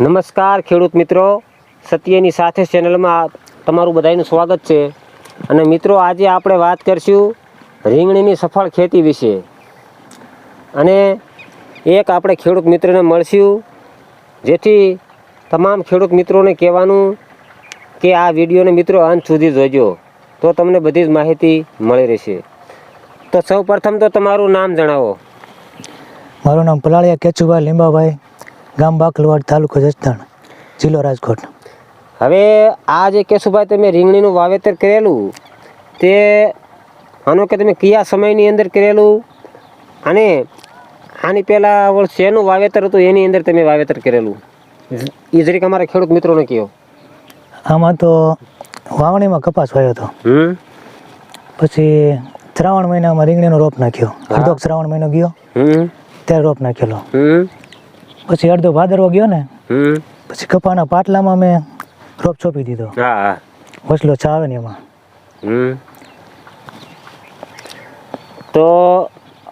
નમસ્કાર ખેડૂત મિત્રો. સત્યની સાથે ચેનલમાં તમારું બધાનું સ્વાગત છે. અને મિત્રો, આજે આપણે વાત કરીશું રીંગણીની સફળ ખેતી વિશે. અને એક આપણે ખેડૂત મિત્રને મળશું, જેથી તમામ ખેડૂત મિત્રોને કહેવાનું કે આ વિડીયોને મિત્રો અંત સુધી જોજો, તો તમને બધી જ માહિતી મળી રહેશે. તો સૌ તો તમારું નામ જણાવો. મારું નામ પલાળિયા કેચુભાઈ લીંબાભાઈ. ગામ બાકલવાડ તાલુકો જસદણ જિલ્લો રાજકોટ. હવે આ જે કેશુભાઈ તમે રીંગણીનું વાવેતર કરેલું તે માનો કે તમે કયા સમયની અંદર કરેલું? અને આની પહેલાં શેનું વાવેતર હતું એની અંદર તમે વાવેતર કરેલું? એ જરીક અમારા ખેડૂત મિત્રોને કહો આમાં તો વાવણીમાં કપાસ વાયો હતો. પછી શ્રાવણ મહિનામાં રીંગણીનો રોપ નાખ્યો. અડધો શ્રાવણ મહિનો ગયો. ત્યારે રોપ નાખેલો. પછી અડધો ભાદરવો ગયો ને પછી કપાના પાટલામાં મેં રોપ છોપી દીધો. હા હા. વસલો ચાવે ને એમાં. તો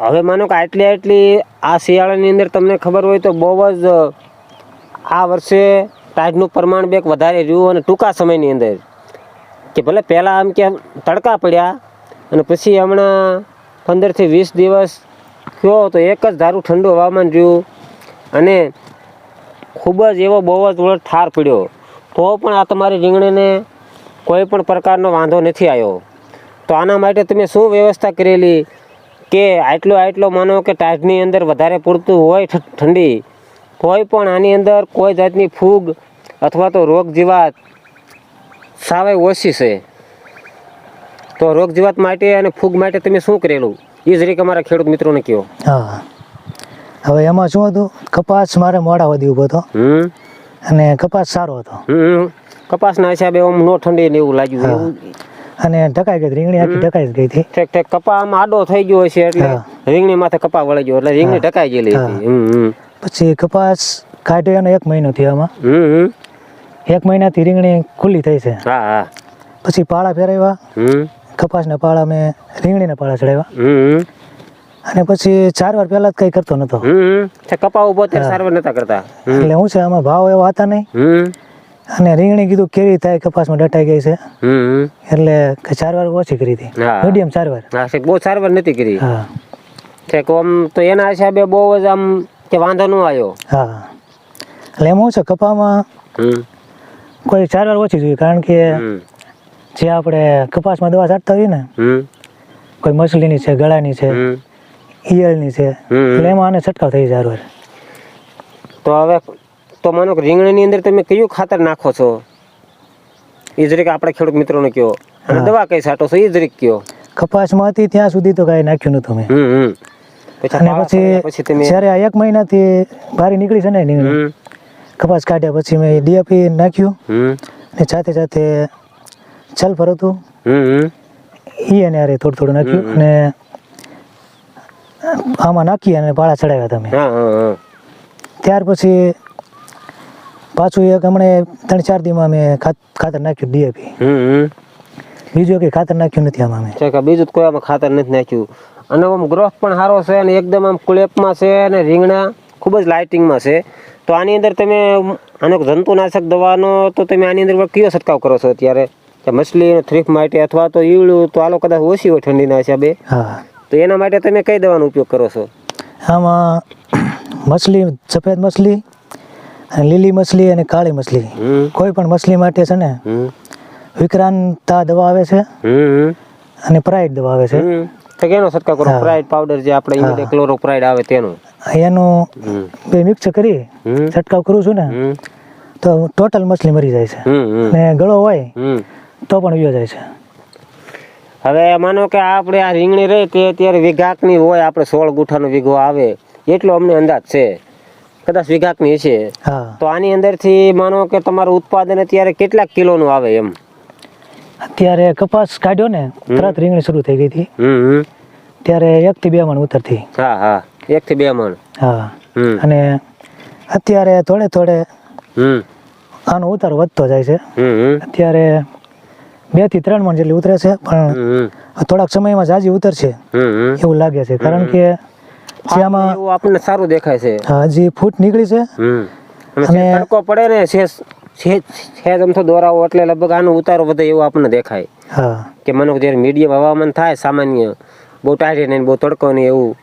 હવે માનો કે આટલી આટલી આ શિયાળાની અંદર તમને ખબર હોય તો બહુ જ આ વર્ષે ટાઈડનું પ્રમાણ બેક વધારે રહ્યું અને ટૂંકા સમયની અંદર. કે ભલે પહેલાં આમ કે તડકા પડ્યા અને પછી હમણાં પંદરથી વીસ દિવસ થયો તો એક જ ધારું ઠંડુ હવામાન રહ્યું. અને ખૂબ જ એવો બહુ જ ઉલટ ઠાર પડ્યો. તો પણ આ તમારી રીંગણીને કોઈ પણ પ્રકારનો વાંધો નથી આવ્યો. તો આના માટે તમે શું વ્યવસ્થા કરેલી? કે આટલો આટલો માનો કે ટાઈટની અંદર વધારે પૂરતું હોય ઠંડી કોઈ પણ આની અંદર કોઈ જાતની ફૂગ અથવા તો રોગ જીવાત સાવે ઓછી છે. તો રોગ જીવાત માટે અને ફૂગ માટે તમે શું કરેલું? એ જ રીતે અમારા ખેડૂત મિત્રોને કહો. હા. હવે એમાં શું હતું? કપાસ મારે મોડા વધી ઊભો હતો. અને કપાસ સારો હતો. કપાસના હિસાબે આમ નો ઠંડી ને એવું લાગ્યું. અને ઢકાઈ ગઈ રીંગણી આખી ઢકાઈ ગઈ હતી. ઠેક ઠેક. કપા આમ આડો થઈ ગયો હશે એટલે રીંગણી માથે કપા વળી ગયો એટલે રીંગણી ઢકાઈ ગયેલી હતી. પછી કપાસ કાઢ્યો એનો એક મહિનો થયો આમાં. એક મહિના મહિનાથી રીંગણી ખુલ્લી થઈ છે. પછી પાળા ફેરવ્યા. કપાસના પાળા મેં રીંગણીના પાળા ચડાવ્યા. અને પછી ચાર વાર પહેલા જ કઈ કરતો નતો કપા ઊભો ત્યારે સારવાર નતા કરતા. એટલે હું છે આમાં ભાવ એવા હતા નહીં. અને રીંગણી કીધું કેવી થાય કપાસમાં ડટાઈ ગઈ છે. એટલે સારવાર ચાર વાર ઓછી કરી હતી. મીડિયમ ચાર વાર. હા બહુ સારવાર નથી કરી. હા. ઠેક આમ તો એના હિસાબે બહુ જ આમ કે વાંધો ન આવ્યો. હા. એટલે એમ હું છે કપામાં હમ. કોઈ ચાર વાર ઓછી જોઈએ કારણ કે જે આપણે કપાસમાં દવા છાંટતા હોઈએ ને કોઈ મછલીની છે ગળાની છે હમ. ઈયળની છે. એટલે એમાં આને છંટકાવ થઈ જાય ચાર તો હવે તો માનો કે રીંગણીની અંદર તમે કયું ખાતર નાખો છો? એ જરીક આપણે ખેડૂત મિત્રોને કહો. અને દવા કઈ છાંટો છો એ જરીક કહો. કપાસમાં હતી ત્યાં સુધી તો કાંઈ નાખ્યું નતું મેં. અને પછી જ્યારે આ એક મહિનાથી બારી નીકળી છે ને રીંગણી કપાસ કાઢ્યા પછી મેં ડીએપી નાખ્યું. અને સાથે સાથે હમ હમ. એ અને અરે થોડું થોડું નાખ્યું અને આમાં નાખી અને ભાડા ચડાવ્યા તમે. હા હા ત્યાર પછી પાછું એક હમણે ત્રણ ચાર દીમાં અમે ખાત- ખાતર નાખ્યું ડીએપી. બીજું કંઈ ખાતર નાખ્યું નથી આમાં અમે. બીજું કોઈ આમાં ખાતર નથી નાખ્યું. અને આમ ગ્રોથ પણ સારો છે અને એકદમ આમ ક્લેપમાં છે અને રીંગણા ખૂબ જ લાઇટિંગમાં છે. તો આની અંદર તમે આનો જંતુનાશક દવાનો તો તમે આની અંદર કયો છંટકાવ કરો છો અત્યારે? કે મછલી થ્રીફ માટે અથવા તો ઈવડું તો આલો કદાચ ઓછી હોય ઠંડીના હિસાબે? હા. તો એના માટે તમે કઈ દવાનો ઉપયોગ કરો છો? આમાં મછલી સફેદ મછલી અને લીલી મછલી અને કાળી મછલી. કોઈ પણ મછલી માટે છે ને વિક્રાંતા દવા આવે છે અને પ્રાઇડ દવા આવે છે. તો કેનો છંટકાવ કરો? પ્રાઇડ પાવડર જે આપણે. ઇમિડે ક્લોરોપ્રાઇડ આવે તેનો. એનું બે મિક્સ કરી છંટકાવ કરું છું ને તો ટોટલ મછલી મરી જાય છે. ને ગળો હોય તો પણ વ્યો જાય છે. હવે માનો કે આપણે આ રીંગણી રહી તે અત્યારે વિઘાકની હોય આપણે સોળ ગુઠાનો વીઘો આવે એટલો અમને અંદાજ છે. કદાચ વિઘાકની છે. તો આની અંદરથી માનો કે તમારું ઉત્પાદન અત્યારે કેટલાક કિલોનું આવે એમ? અત્યારે કપાસ કાઢ્યો ને તરત રીંગણી શરૂ થઈ ગઈ હતી. ત્યારે એક થી બે મણ ઉતરતી. હા હા. એક થી બે મણ. હા. અને અત્યારે થોડે થોડે હમ. આનો ઉતારો વધતો જાય છે. અત્યારે બેથી ત્રણ મણ જેટલી ઉતરે છે પણ થોડાક સમયમાં જાજી ઉતરશે. એવું લાગે છે કારણ કે આમાં આપણને સારું દેખાય છે. હજી ફૂટ નીકળી છે અને તડકો પડે ને છે છે છે અમથો દોરાવો એટલે લગભગ આનો ઉતારો વધે એવું આપણને દેખાય. હા. કે મનો જ્યારે મીડિયમ હવામાન થાય સામાન્ય બહુ ટાઢી નહીં બહુ તડકો નહીં એવું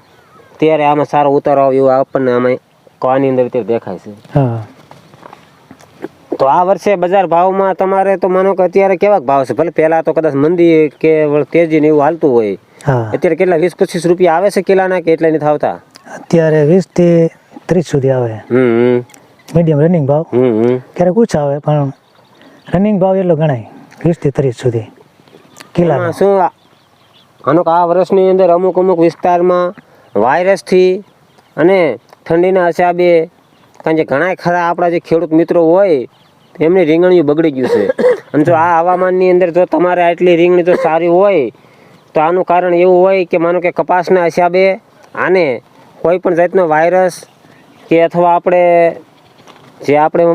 ત્યારે આમાં સારો ઉતારો આવે એવું આપણને આમાં આની અંદર દેખાય છે. હા. તો આ વર્ષે બજાર ભાવમાં તમારે તો માનો કે અત્યારે કેવા ભાવ છે? ભલે પહેલા તો કદાચ મંદી કે તેજી ને એવું હાલતું હોય. અત્યારે કેટલા વીસ પચીસ રૂપિયા આવે છે કિલાના કે એટલા નથી આવતા? અત્યારે વીસથી ત્રીસ સુધી આવે. મીડિયમ રનિંગ ભાવ. ક્યારેક ઓછા આવે પણ રનિંગ ભાવ એટલો ગણાય. વીસથી ત્રીસ સુધી. કિલ્લા શું આ- આનો આ વર્ષની અંદર અમુક અમુક વિસ્તારમાં વાયરસથી અને ઠંડીના હસાબે કારણ કે ઘણા ખરા આપણા જે ખેડૂત મિત્રો હોય એમની રીંગણીઓ બગડી ગયું છે. અને જો આ હવામાનની અંદર જો તમારે આટલી રીંગણી જો સારી હોય તો આનું કારણ એવું હોય કે માનો કે કપાસના હિસાબે આને કોઈ પણ જાતનો વાયરસ કે અથવા આપણે જે આપણે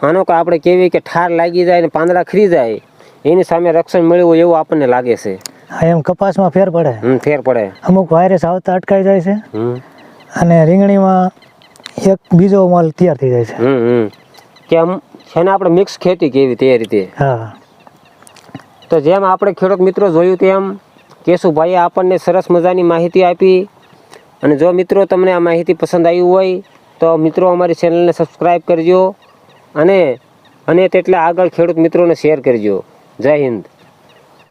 માનો કે આપણે કેવી કે ઠાર લાગી જાય ને પાંદડા ખરી જાય એની સામે રક્ષણ મળ્યું એવું આપણને લાગે છે. હા એમ કપાસમાં ફેર પડે. ફેર પડે. અમુક વાયરસ આવતા અટકાઈ જાય છે. અને રીંગણીમાં એક બીજો માલ તૈયાર થઈ જાય છે. કે આમ છે ને આપણે મિક્સ ખેતી કેવી તે રીતે. હા. તો જેમ આપણે ખેડૂત મિત્રો જોયું તેમ કેશુભાઈએ આપણને સરસ મજાની માહિતી આપી. અને જો મિત્રો તમને આ માહિતી પસંદ આવી હોય તો મિત્રો અમારી ચેનલને સબસ્ક્રાઈબ કરજો. અને અને તેટલા આગળ ખેડૂત મિત્રોને શેર કરજો. જય હિન્દ.